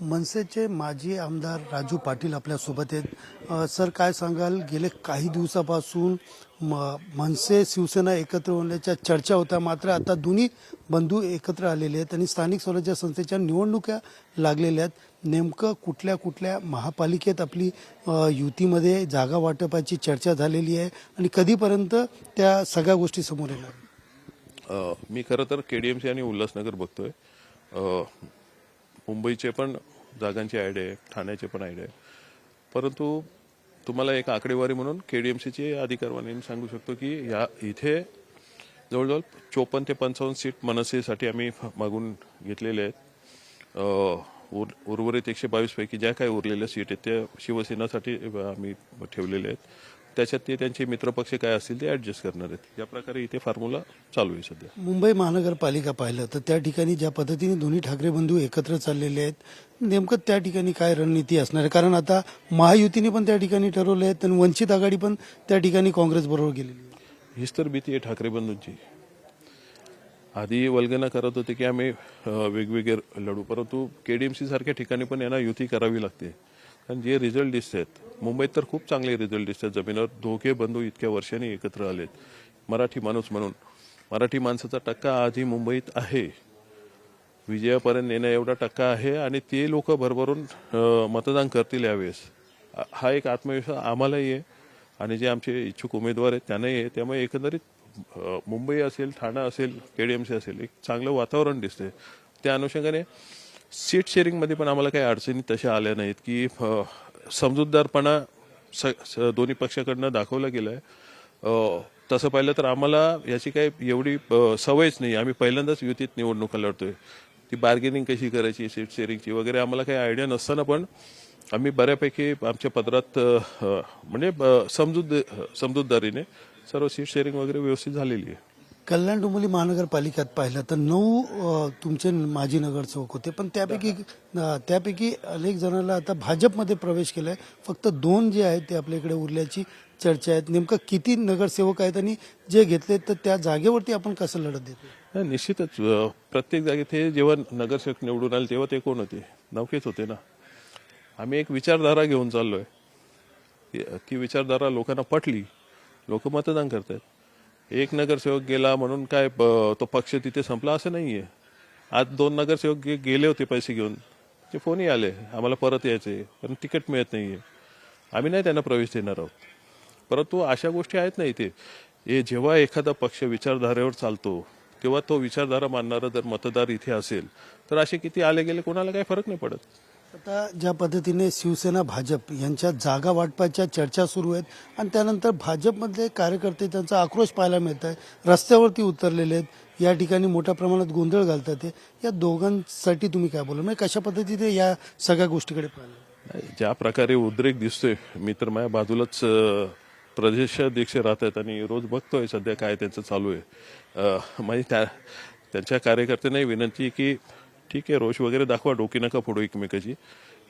मनसेचे माजी आमदार राजू पाटील आपल्यासोबत आहेत. सर काय सांगाल? गेले काही दिवसापासून म मनसे शिवसेना एकत्र होण्याच्या चर्चा होत्या. मात्र आता दोन्ही बंधू एकत्र आलेले आहेत आणि स्थानिक स्वराज्य संस्थेच्या निवडणुका लागलेल्या आहेत. नेमकं कुठल्या कुठल्या महापालिकेत आपली युतीमध्ये जागा वाटपाची चर्चा झालेली आहे आणि कधीपर्यंत त्या सगळ्या गोष्टी समोर येणार? मी खरं तर केडीएमसी आणि उल्हासनगर बघतोय. मुंबईचे पण जागांची आयडिया आहे ठाण्याचे पण आयडिया आहे. परंतु तुम्हाला एक आकडेवारी म्हणून के डी एम सीचे अधिकारवाणी सांगू शकतो की या इथे जवळजवळ चोपन्न ते पंचावन्न सीट मनसेसाठी आम्ही मागून घेतलेले आहेत. उर- उर्वरित एकशे बावीसपैकी ज्या काही उरलेल्या सीट आहेत त्या शिवसेनासाठी आम्ही ठेवलेल्या आहेत. त्याच्यात ते त्यांचे मित्रपक्ष काय असतील ते ऍडजस्ट करणार आहेत. या प्रकारे इथे फॉर्म्युला चालू आहे सध्या. मुंबई महानगरपालिका पाहिलं तर त्या ठिकाणी ज्या पद्धतीने दोन्ही ठाकरे बंधू एकत्र चाललेले आहेत नेमकं त्या ठिकाणी काय रणनीती असणार आहे? कारण आता महायुतीने पण त्या ठिकाणी ठरवले आहेत आणि वंचित आघाडी पण त्या ठिकाणी काँग्रेस बरोबर गेलेली आहे. हीच तर भीती आहे ठाकरे बंधूंची. आधी वल्गना करत होते की आम्ही अ, वेगवेगळे लढू परंतु केडीएमसी सारख्या ठिकाणी पण यांना युती करावी लागते. कारण जे रिझल्ट दिसत आहेत. मुंबईत तर खूप चांगले रिझल्ट दिसतात जमिनीवर दोघे बंधू इतक्या वर्षांनी एकत्र आलेत. मराठी माणूस म्हणून. मराठी माणसाचा टक्का आजही मुंबईत आहे. विजयापर्यंत येण्या एवढा टक्का आहे आणि ते लोक भरभरून मतदान करतील यावेळेस. हा एक आत्मविश्वास आम्हालाही आहे. आणि जे आमचे इच्छुक उमेदवार आहेत त्यांनाही आहे. त्यामुळे एकंदरीत मुंबई असेल ठाणा असेल केडीएमसी असेल एक चांगलं वातावरण दिसते त्या अनुषंगाने सीट शेअरिंगमध्ये पण आम्हाला काही अडचणी तशा आल्या नाहीत की समजूतदारपणा स स- दोन्ही पक्षाकडनं दाखवला गेला आहे तसं पाहिलं तर आम्हाला याची काही एवढी सवयच नाही. आम्ही पहिल्यांदाच युतीत निवडणुका लढतोय. ती बार्गेनिंग कशी करायची सीट शेअरिंगची वगैरे आम्हाला काही आयडिया नसताना पण आम्ही बऱ्यापैकी आमच्या पदरात म्हणजे समजूत समजूतदारीने सर्व सीट शेअरिंग वगैरे व्यवस्थित झालेली आहे. कल्याण डोंबिवली महानगरपालिकेत पाहिलं तर नऊ तुमचे माजी नगरसेवक होते. पण त्यापैकी त्यापैकी अनेक जणांना आता भाजपमध्ये प्रवेश केलाय. फक्त दोन जे आहेत ते आपल्या इकडे उरल्याची चर्चा आहेत. नेमकं किती नगरसेवक आहेत आणि जे घेतले तर त्या जागेवरती आपण कसं लढत देतो निश्चितच प्रत्येक जागेत हे जेव्हा नगरसेवक निवडून आले तेव्हा ते कोण होते? नौकेच होते ना. आम्ही एक विचारधारा घेऊन चाललोय. ती- ती विचारधारा लोकांना पटली लोक मतदान करतात एक नगरसेवक गेला म्हणून काय ब- तो पक्ष तिथे संपला असं नाही आहे आज दोन नगरसेवक गेले होते पैसे घेऊन. ते फोनही आले. आम्हाला परत यायचे पण तिकीट मिळत नाही आहे आम्ही नाही त्यांना प्रवेश देणार आहोत. परंतु अशा गोष्टी आहेत ना इथे. हे जेव्हा एखादा पक्ष विचारधारेवर चालतो तेव्हा तो विचारधारा मानणारा जर मतदार इथे असेल तर असे किती आले गेले कोणाला काही फरक नाही पडत. आता ज्या पद्धतीने शिवसेना भाजप यांच्या जागा वाटपाच्या चर्चा सुरू आहेत आणि त्यानंतर भाजपमधले कार्यकर्ते त्यांचा आक्रोश पाहायला मिळत आहे रस्त्यावरती उतरलेले आहेत या ठिकाणी मोठ्या प्रमाणात गोंधळ घालतात ते या दोघांसाठी तुम्ही काय बोला म्हणजे कशा पद्धतीने या सगळ्या गोष्टीकडे पाहिलं? ज्या प्रकारे उद्रेक दिसतोय मी तर माझ्या बाजूलाच प्रदेशाध्यक्ष राहत आहेत आणि रोज बघतोय सध्या काय त्यांचं चालू आहे. म्हणजे त्या त्यांच्या कार्यकर्त्यांनाही विनंती की ठीक आहे रोष वगैरे दाखवा डोकी नका फोडू एकमेकाची.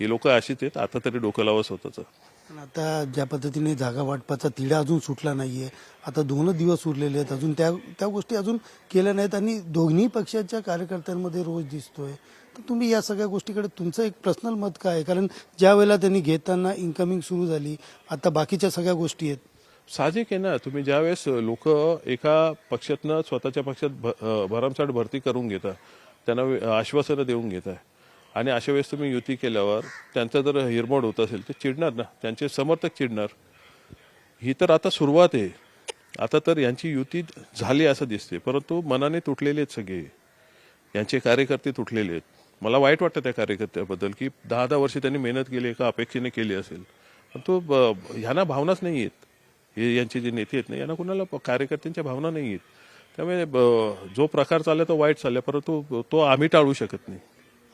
ही लोक अशीच आहेत आता तरी डोकं लावा स्वतःचं. पण आता ज्या पद्धतीने जागा वाटपाचा तिढा अजून सुटला नाहीये आता दोनच दिवस उरलेले आहेत अजून त्या त्या गोष्टी अजून केल्या नाहीत आणि दोन्ही पक्षाच्या कार्यकर्त्यांमध्ये रोज दिसतोय. तर तुम्ही या सगळ्या गोष्टीकडे तुमचं एक पर्सनल मत काय आहे? कारण ज्या वेळेला त्यांनी घेताना इन्कमिंग सुरू झाली आता बाकीच्या सगळ्या गोष्टी आहेत. साहजिक आहे ना तुम्ही ज्यावेळेस लोक एका पक्षातनं स्वतःच्या पक्षात भ- अं, भरमसाठ भरती करून घेता त्यांना आश्वासनं देऊन घेता आणि अशा वेळेस तुम्ही युती केल्यावर त्यांचा जर हिरमोड होत असेल तर चिडणार ना. त्यांचे समर्थक चिडणार. ही तर आता सुरुवात आहे. आता तर यांची युती झाली असं दिसते परंतु मनाने तुटलेले आहेत सगळे. यांचे कार्यकर्ते तुटलेले आहेत. मला वाईट वाटतं त्या कार्यकर्त्याबद्दल की दहा दहा वर्ष त्यांनी मेहनत केली एका अपेक्षेने केली असेल. पण तो ह्यांना भावनाच नाही आहेत. हे यांचे जे नेते आहेत ना यांना कुणाला कार्यकर्त्यांच्या भावना नाही आहेत. त्यामुळे जो प्रकार चालला तो वाईट चालला परंतु तो आम्ही टाळू शकत नाही.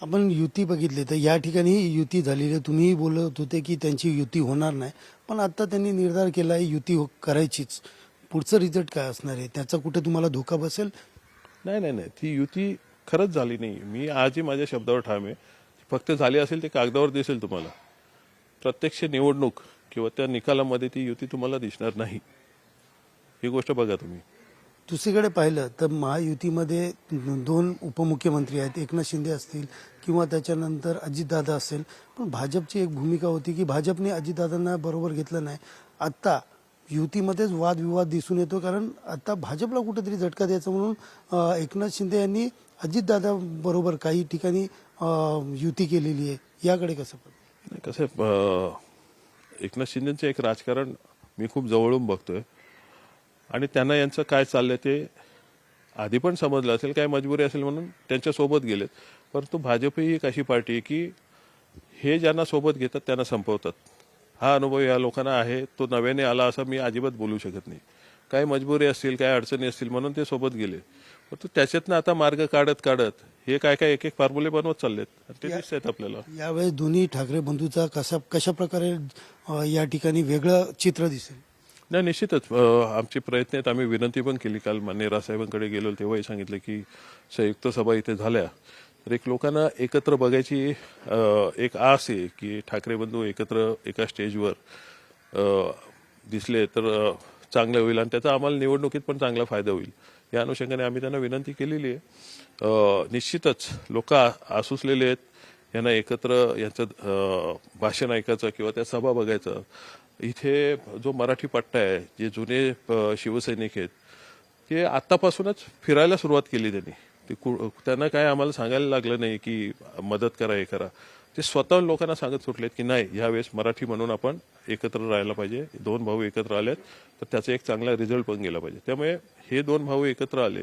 आपण युती बघितली तर या ठिकाणी युती झालेली आहे. तुम्हीही बोलत होते की त्यांची युती होणार नाही. पण आता त्यांनी निर्धार केला आहे युती हो- करायचीच. पुढचं रिझल्ट काय असणार आहे? त्याचा कुठे तुम्हाला धोका बसेल? नाही नाही नाही. ती युती खरंच झाली नाही. मी आजही माझ्या शब्दावर ठाम आहे. फक्त झाली असेल ते कागदावर दिसेल तुम्हाला. प्रत्यक्ष निवडणूक किंवा त्या निकालामध्ये ती युती तुम्हाला दिसणार नाही. ही गोष्ट बघा तुम्ही. दुसरीकडे पाहिलं तर महायुतीमध्ये दोन उपमुख्यमंत्री आहेत एकनाथ शिंदे असतील किंवा त्याच्यानंतर अजितदादा असेल. पण भाजपची एक भूमिका होती की भाजपने अजितदादांना बरोबर घेतलं नाही. आत्ता युतीमध्येच वादविवाद दिसून येतो कारण आता भाजपला कुठेतरी झटका द्यायचा म्हणून एकनाथ शिंदे यांनी अजितदादा बरोबर काही ठिकाणी युती केलेली आहे. याकडे कसं कसं आहे, एकनाथ शिंदेचं एक राजकारण मी खूप जवळून बघतोय. आणि त्यांना यांचं काय चाललंय ते आधी पण समजलं असेल काय मजबुरी असेल म्हणून त्यांच्यासोबत गेलेत. परंतु भाजप ही एक अशी पार्टी आहे की हे ज्यांना सोबत घेतात त्यांना संपवतात. हा अनुभव या लोकांना आहे तो नव्याने आला असं मी अजिबात बोलू शकत नाही. काय मजबुरी असतील काय अडचणी असतील म्हणून ते सोबत गेले. परंतु त्याच्यातनं आता मार्ग काढत काढत हे काय काय एक एक फॉर्म्युले बनवत चाललेत. ते दिसत आहेत आपल्याला. यावेळेस दोन्ही ठाकरे बंधूचा कसा कशा प्रकारे या ठिकाणी वेगळं चित्र दिसेल? नाही निश्चितच. आमचे प्रयत्न आहेत. आम्ही विनंती पण केली काल मान्य रासाहेबांकडे गेलो तेव्हाही सांगितलं की संयुक्त सभा इथे झाल्या. तर एक लोकांना एकत्र बघायची एक आस आहे की ठाकरे बंधू एकत्र एका स्टेजवर दिसले तर चांगलं होईल आणि त्याचा आम्हाला निवडणुकीत पण चांगला फायदा होईल. या अनुषंगाने आम्ही त्यांना विनंती केलेली आहे. निश्चितच लोक आसुसलेले आहेत. यांना एकत्र यांचं भाषण ऐकायचं किंवा त्या सभा बघायचं. इथे जो मराठी पट्टा आहे जे जुने शिवसैनिक आहेत ते आत्तापासूनच फिरायला सुरुवात केली त्यांनी. ते कु- त्यांना काय आम्हाला सांगायला लागलं नाही की मदत करा हे करा. ते स्वतः लोकांना सांगत सुटलेत की नाही यावेळेस मराठी म्हणून आपण एकत्र राहायला पाहिजे. दोन भाऊ एकत्र आलेत तर त्याचा एक चांगला रिझल्ट पण गेला पाहिजे. त्यामुळे हे दोन भाऊ एकत्र आले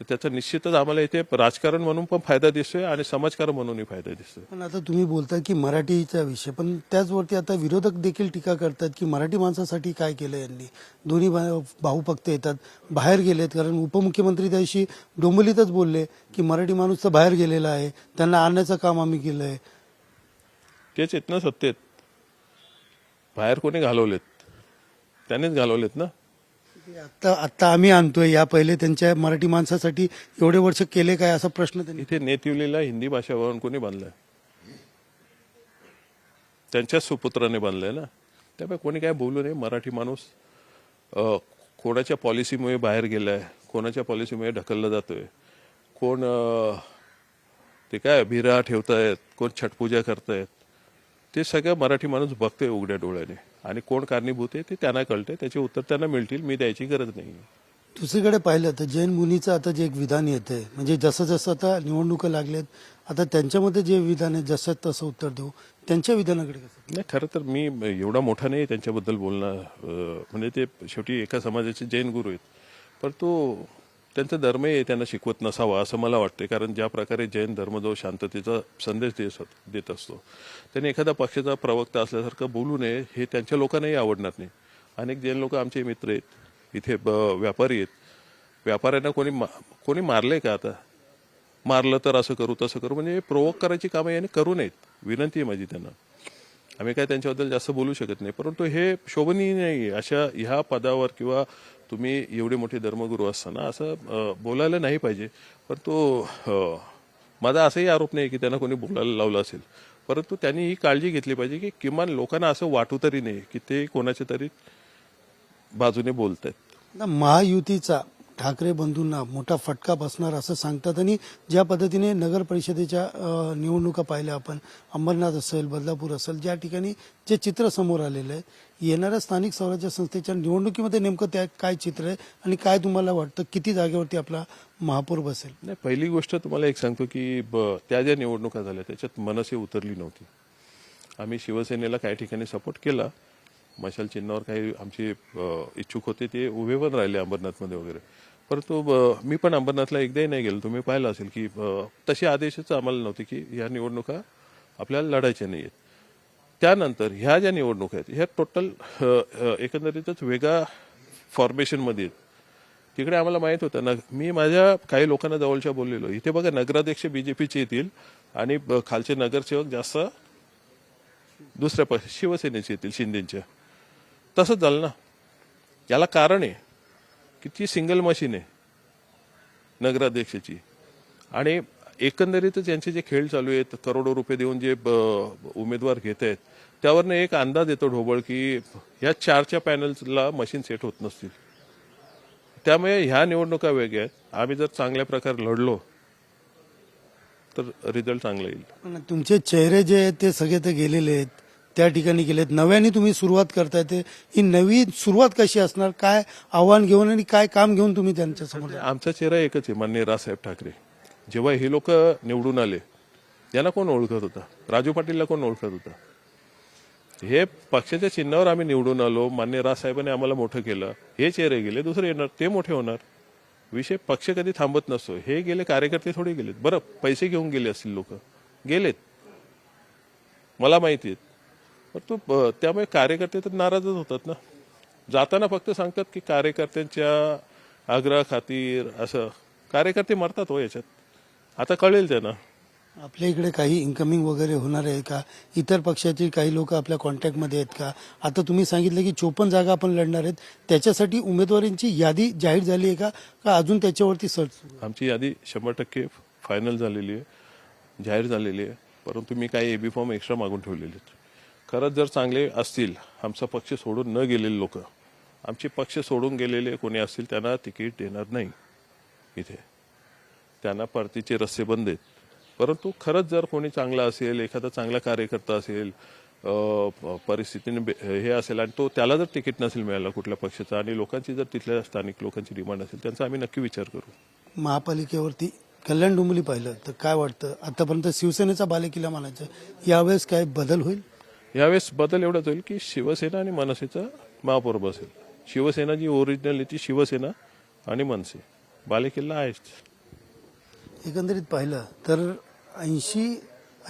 तर त्याचा निश्चितच आम्हाला इथे राजकारण म्हणून पण फायदा दिसतोय आणि समाजकारण म्हणूनही फायदा दिसतोय. पण आता तुम्ही बोलता की मराठीचा विषय पण त्याचवरती आता विरोधक देखील टीका करतात की मराठी माणसासाठी काय केलं यांनी? दोन्ही भाऊ फक्त येतात बाहेर गेलेत. कारण उपमुख्यमंत्री त्या दिवशी डोंबिवलीतच बोलले की मराठी माणूस तर बाहेर गेलेला आहे त्यांना आणण्याचं काम आम्ही केलं आहे. तेच आहेत ना सत्तेत. बाहेर कोणी घालवलेत? त्यांनीच घालवलेत ना? आता आता आम्ही आणतोय. या पहिले त्यांच्या मराठी माणसासाठी एवढे वर्ष केले काय असा प्रश्न त्यांनी इथे नेतिवलीला हिंदी भाषा भवन कोणी बांधलाय? त्यांच्याच सुपुत्राने बांधलंय ना? त्यामुळे कोणी काय बोलू नये. मराठी माणूस कोणाच्या पॉलिसीमुळे बाहेर गेलाय कोणाच्या पॉलिसीमुळे ढकलला जातोय कोण ते काय भिरा ठेवतायत कोण छटपूजा करतायत ते सगळं मराठी माणूस बघतोय उघड्या डोळ्याने. आणि कोण कारणीभूत आहे ते त्यांना कळतंय त्याचे उत्तर त्यांना मिळतील मी द्यायची गरज नाही. दुसरीकडे पाहिलं तर जैन मुनीचं आता जे एक विधान येतंय म्हणजे जसं जसं आता निवडणुका लागल्यात आता त्यांच्यामध्ये जे विधान आहे जसं तसं उत्तर देऊ. त्यांच्या विधानाकडे कसं? नाही खरं तर मी एवढा मोठा नाही त्यांच्याबद्दल बोलणं म्हणजे ते शेवटी एका समाजाचे जैन गुरु आहेत. पण तो त्यांचा धर्मही त्यांना शिकवत नसावा असं मला वाटतं कारण ज्या प्रकारे जैन धर्म जो शांततेचा संदेश देत देत असतो. त्यांनी एखादा पक्षाचा प्रवक्ता असल्यासारखं बोलू नये हे त्यांच्या लोकांनाही आवडणार नाही. अनेक जैन लोक आमचे मित्र आहेत. इथे ब- व्यापारी आहेत. व्यापाऱ्यांना कोणी मा- कोणी मारले का आता? मारलं तर असं करू तसं करू. म्हणजे प्रोवोक करायची कामं याने करू नयेत. विनंती आहे माझी त्यांना. आम्ही काय त्यांच्याबद्दल जास्त बोलू शकत नाही. परंतु हे शोभनीय नाही अशा ह्या पदावर किंवा तुम्ही एवढे मोठे धर्मगुरू असताना असं बोलायला नाही पाहिजे. परंतु तो माझा असाही आरोप नाही की त्यांना कोणी बोलायला लावलं असेल. परंतु त्यांनी ही काळजी घेतली पाहिजे की किमान लोकांना असं वाटू तरी नाही की ते कोणाच्या तरी बाजूने बोलत आहेत ना महायुतीचा ठाकरे बंधूंना मोठा फटका बसणार असं सांगतात आणि ज्या पद्धतीने नगर परिषदेच्या निवडणुका पाहिल्या आपण अंबरनाथ असेल बदलापूर असेल ज्या ठिकाणी जे चित्र समोर आलेलं आहे येणाऱ्या स्थानिक स्वराज्य संस्थेच्या निवडणुकीमध्ये नेमकं त्या काय चित्र आहे आणि काय तुम्हाला वाटतं किती जागेवरती आपला महापौर बसेल? नाही पहिली गोष्ट तुम्हाला एक सांगतो की ब- त्या ज्या निवडणुका झाल्या त्याच्यात मनसे उतरली नव्हती. आम्ही शिवसेनेला काही ठिकाणी सपोर्ट केला. मशाल चिन्हावर काही आमचे इच्छुक होते ते उभे पण राहिले अंबरनाथमध्ये वगैरे. परंतु मी पण अंबरनाथला एकदाही नाही गेलो. तुम्ही पाहिलं असेल की तसे आदेशच आम्हाला नव्हते की ह्या निवडणुका आपल्याला लढायच्या नाही आहेत त्यानंतर ह्या ज्या निवडणुका आहेत ह्या टोटल एकंदरीतच वेगळ्या फॉर्मेशनमध्ये आहेत. तिकडे आम्हाला माहीत होतं ना मी माझ्या काही लोकांना जवळच्या बोललेलो इथे बघा नगराध्यक्ष बीजेपीचे येतील आणि खालचे नगरसेवक जास्त दुसऱ्या पक्ष शिवसेनेचे येतील शिंदेच्या तसंच झालं ना. याला कारण आहे की ती सिंगल मशीन आहे नगराध्यक्षाची. आणि एकंदरीतच यांचे जे खेळ चालू आहेत करोडो रुपये देऊन जे ब- उमेदवार घेत आहेत त्यावरनं एक अंदाज येतो ढोबळ की ह्या चारच्या पॅनल्सला मशीन सेट होत नसतील. त्यामुळे ह्या निवडणुका वेगळ्या आहेत. आम्ही जर चांगल्या प्रकारे लढलो तर रिझल्ट चांगला येईल. तुमचे चेहरे जे आहेत ते सगळे ते गेलेले आहेत. त्या ठिकाणी गेलेत. नव्याने तुम्ही सुरुवात करताय ते. ही नवी सुरुवात कशी असणार? काय आव्हान घेऊन आणि काय काम घेऊन तुम्ही त्यांच्यासमोर आमचा चेहरा एकच आहे मान्य रासाहेब ठाकरे. जेव्हा हे लोक निवडून आले याला कोण ओळखत होता? राजू पाटीलला कोण ओळखत होता? हे पक्षाच्या चिन्हावर आम्ही निवडून आलो. मान्य राजसाहेबांनी आम्हाला मोठं केलं. हे चेहरे गेले दुसरे येणार ते मोठे होणार. विषय पक्ष कधी थांबत नसतो. हे गेले कार्यकर्ते थोडे गेलेत. बरं पैसे घेऊन गेले असतील लोक. गेलेत. मला माहिती आहेत पण तो त्यामुळे कार्यकर्ते तर नाराजच होतात ना. जाताना फक्त सांगतात की कार्यकर्त्यांच्या आग्रह खातीर असं. कार्यकर्ते मरतात हो याच्यात. आता कळेल त्यांना. आपल्या इकडे काही इन्कमिंग वगैरे होणार आहे का? इतर पक्षातील काही लोक आपल्या कॉन्टॅक्टमध्ये आहेत का? आता तुम्ही सांगितलं की चोपन्न जागा आपण लढणार आहेत. त्याच्यासाठी उमेदवारांची यादी जाहीर झाली आहे का? का अजून त्याच्यावरती सर्च? आमची यादी शंभर टक्के फायनल झालेली आहे. जाहीर झालेली आहे. परंतु मी काही एबी फॉर्म एक्स्ट्रा मागून ठेवलेले आहेत. खरंच जर चांगले असतील आमचा पक्ष सोडून न गेलेले लोक आमचे पक्ष सोडून गेलेले कोणी असतील त्यांना तिकीट देणार नाही इथे. त्यांना परतीचे रस्ते बंद आहेत. परंतु खरंच जर कोणी चांगला असेल एखादा चांगला कार्यकर्ता असेल प- परिस्थितीने बे- हे असेल आणि तो त्याला जर तिकीट नसेल मिळालं कुठल्या पक्षाचा आणि लोकांची जर तिथल्या स्थानिक लोकांची डिमांड असेल त्यांचा आम्ही नक्की विचार करू. महापालिकेवरती कल्याण डोंबिवली पाहिलं तर काय वाटतं? आतापर्यंत शिवसेनेचा बालेकिल्ला म्हणायचं यावेळेस काय बदल होईल? यावेळेस बदल एवढाच होईल की शिवसेना आणि मनसेचा महापौर बसेल. शिवसेना जी ओरिजिनल आहे ती शिवसेना आणि मनसे. बालेकिल्ला आहेच. एकंदरीत पाहिलं तर ऐंशी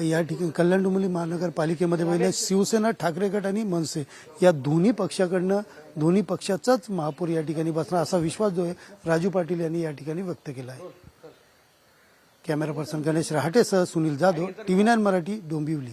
या ठिकाणी कल्याण डोंबिवली महानगरपालिकेमध्ये पाहिलं शिवसेना ठाकरे गट आणि मनसे या दोन्ही पक्षाकडनं दोन्ही पक्षाचाच महापौर या ठिकाणी बसणार असा विश्वास जो आहे राजू पाटील यांनी या ठिकाणी व्यक्त केला आहे. कॅमेरा पर्सन गणेश रहाटेसह सुनील जाधव टीव्ही नाईन मराठी डोंबिवली.